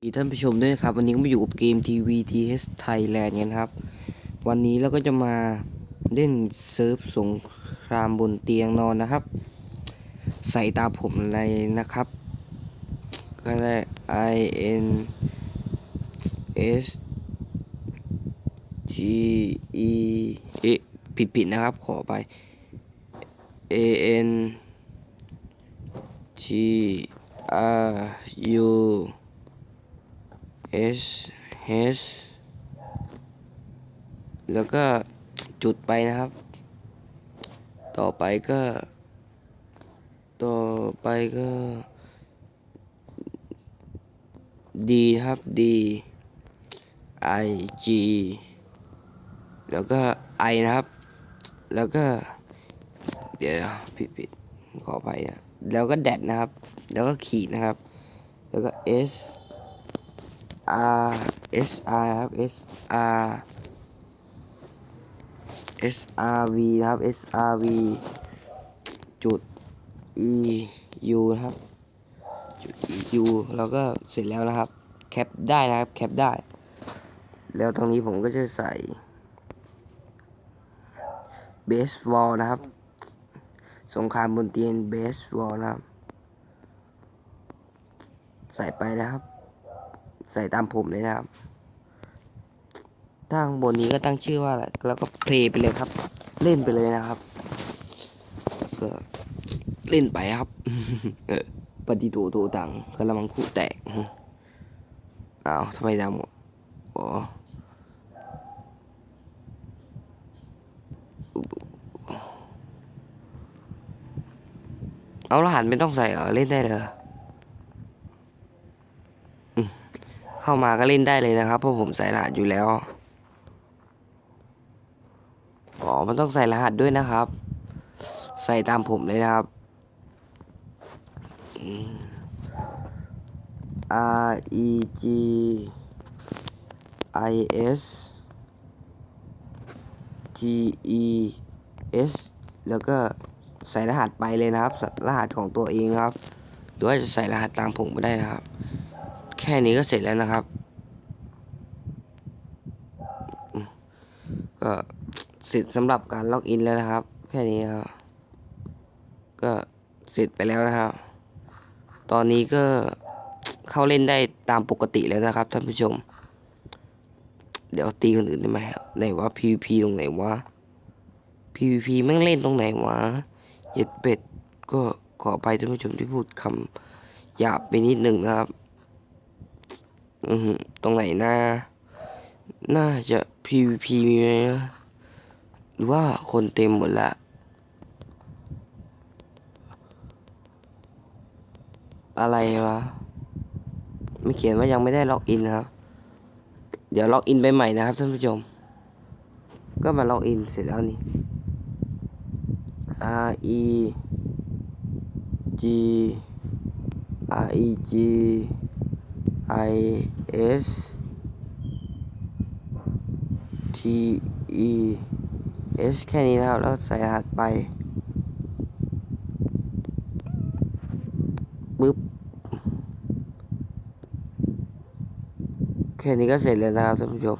สวัสดีท่านผู้ชมด้วยนะครับ วันนี้ก็มาอยู่กับเกม TVTH Thailand กันครับ วันนี้เราก็จะมาเล่นเซิร์ฟสงครามบนเตียงนอนนะครับ ใส่ตาผมอะไรนะครับ ก็ได้ I N S G E เอ๊ะผิดผิดๆนะครับขอไป A N G R U S H แล้วก็จุดไปนะครับ ต่อไปก็ ต่อไปก็ D ครับ D I G แล้วก็ I นะครับ แล้วก็ เดี๋ยวผิดผิดขอไปนะแล้วก็แดดนะครับ แล้วก็ขีดนะครับ แล้วก็ S R S R ครับ S R S R V นะครับ S R V จุด E U นะครับ จุด E U แล้วก็เสร็จแล้วนะครับ แคปได้นะครับ แคปได้ แล้วตรงนี้ผมก็จะใส่เบสบอลนะครับ สงครามบนเตียงเบสบอลนะครับ ใส่ไปนะครับ ใส่ตามผมเลยนะครับถ้าข้งบนนี้ก็ตั้งชื่อว่าอะไร แล้วก็เพลย์ไปเลยครับ เล่นไปเลยนะครับก็เล่นไปครับปฏิโตโตตังกระมังคู่แตกอ้าวทำไมดำหมดอ๋อเอารหัสไม่ต้องใส่เหรอ เล่นได้เลยอืม เข้ามาก็เล่นได้เลยนะครับเพราะผมใส่รหัสอยู่แล้วอ๋อมันต้องใส่รหัสด้วยนะครับ ใส่ตามผมเลยนะครับอ R E G I S G E S แล้วก็ใส่รหัสไปเลยนะครับ รหัสของตัวเองครับ หรือว่าจะใส่รหัสตามผมก็ได้นะครับ แค่นี้ก็เสร็จแล้วนะครับ ก็เสร็จสำหรับการล็อกอินแล้วนะครับ แค่นี้ครับก็เสร็จไปแล้วนะครับ ตอนนี้ก็เข้าเล่นได้ตามปกติแล้วนะครับท่านผู้ชม เดี๋ยวตีคนอื่นได้ไหมไหนวะ PVP ตรงไหนวะ PVP แม่งเล่นตรงไหนวะเย็ดเป็ดก็ขอไปท่านผู้ชมที่พูดคำหยาบไปนิดหนึ่งนะครับ อือหือตรงไหนน่าน่าจะ PVP มีไหมหรือว่าคนเต็มหมดละอะไรวะไม่เขียนว่ายังไม่ได้ล็อกอินนะครับ เดี๋ยวล็อกอินไปใหม่นะครับท่านผู้ชม ก็มาล็อกอินเสร็จแล้วนี่ R E G R E G I S T E S แค่นี้นะครับแล้วใส่รหัสไปปึ๊บแค่นี้ก็เสร็จแล้วนะครับท่านผู้ชม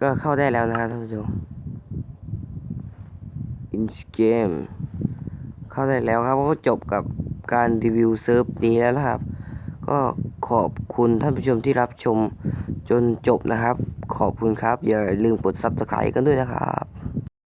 ก็เข้าได้แล้วนะครับท่านผู้ชม in game เข้าได้แล้วครับก็จบกับการรีวิวเซิร์ฟนี้แล้วนะครับ ก็ขอบคุณท่านผู้ชมที่รับชมจนจบนะครับ ขอบคุณครับ อย่าลืมกด subscribe กันด้วยนะครับ